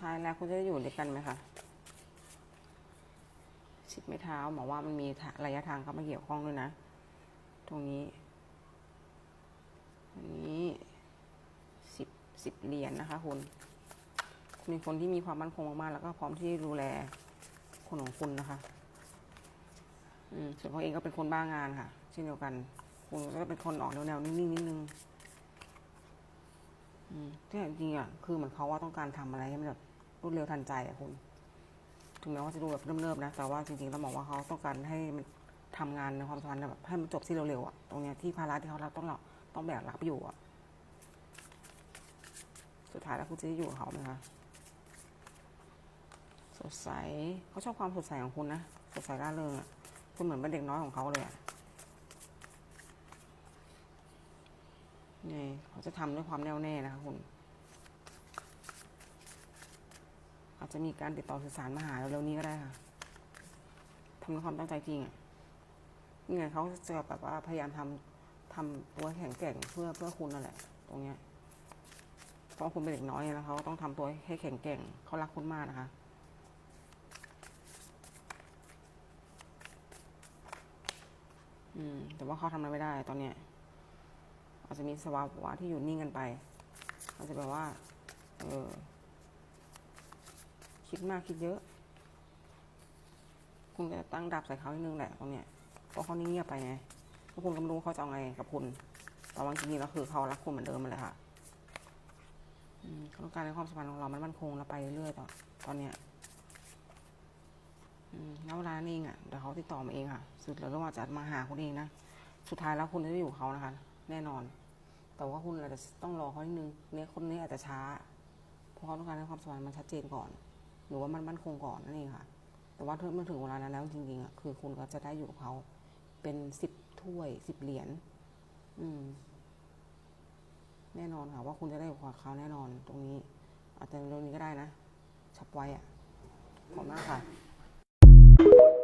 ท้ายแล้วคุณจะอยู่ด้วยกันไหมคะชิดไม่เท้าหมอว่ามันมีระยะทางเข้ามาเกี่ยวข้องด้วยนะ ตรงนี้อันนี้สิบสิบเหรียญนะคะคุณคุณเป็นคนที่มีความมั่นคงมากๆแล้วก็พร้อมที่ดูแลคนของคุณนะคะอืมส่วนเขาเองก็เป็นคนบ้างานค่ะ เช่นเดียวกัน คุณก็เป็นคนออกแนวๆนิ่งๆนิดนึงอืมที่จริงๆอะคือเหมือนเขาว่าต้องการทำอะไรให้มันแบบ รวดเร็วทันใจอะคุณถึงแม้ว่าจะดูแบบเนิบๆนะ แต่ว่าจริงๆต้องบอกว่าเขาต้องการให้มันทำงานในความสัมพันธ์แบบให้มันจบที่เร็วๆอะตรงเนี้ยที่ภาระที่เขารับต้องเรับต้องแบกรับอยู่อะสุดท้ายแล้วคุณจะอยู่กับเขาไหมคะสดใสเขาชอบความสดใสของคุณนะสดใสร่าเริงอะคุณเหมือนเป็นเด็กน้อยของเขาเลยอะนี่เขาจะทำด้วยความแน่วแน่นะคะคุณ อาจจะมีการติดต่อสื่อสารมาหาเร็วนี้ก็ได้ค่ะทำด้วยความตั้งใจจริงอะนี่ไงเขาจะแบบว่าพยายามทำทำตัวแข็งแกร่งเพื่อเพื่อคุณนั่นแหละ ตรงเนี้ยเพราะคุณเป็นเด็กน้อยแล้วเขาต้องทำตัวให้แข็งแกร่งเขารักคุณมากนะคะอืมแต่ว่าเขาทำอะไรไม่ได้ตอนเนี้ยอาจจะมีสภาวะที่อยู่นิ่งกันไป อาจจะแบบว่า เออ คิดมากคิดเยอะคุณจะตั้งดับใส่เขานิดนึงแหละตรงเนี้ยเพราะเขานิ่งเงียบไปไงเพราะคุณก็ไม่รู้เขาจะเอาไงกับคุณแต่ว่าจริงๆแล้วคือเขารักคุณเหมือนเดิมมันเลยค่ะเขาต้องการให้ความสัมพันธ์ของเรามันมั่นคงและไปเรื่อยๆตอนตอนเนี้ยแล้วเวลานั้เองอะเดี๋ยวเขาติดต่อมาเองค่ะ สุดแล้วว่าจะมาหาคุณเองนะสุดท้ายแล้วคุณจะได้อยู่เขานะคะ แน่นอน แต่ว่าคุณอาจจะต้องรอเขานิดนึงเนี่ยคนนี้อาจจะช้า เพราะเขาต้องการให้ความสัมพันธ์มันชัดเจนก่อน หรือว่ามันมั่นคงก่อนนั่นเองค่ะ แต่ว่าเมื่อถึงเวลานั้นแล้วจริงๆอะคือคุณก็จะได้อยู่กับเขาเป็นสิบถ้วยสิบเหรียญอืม แน่นอนค่ะ ว่าคุณจะได้อยู่กับเขาแน่นอนตรงนี้ อาจจะเร็วนี้ก็ได้นะชับไว้อะขอบมากค่ะ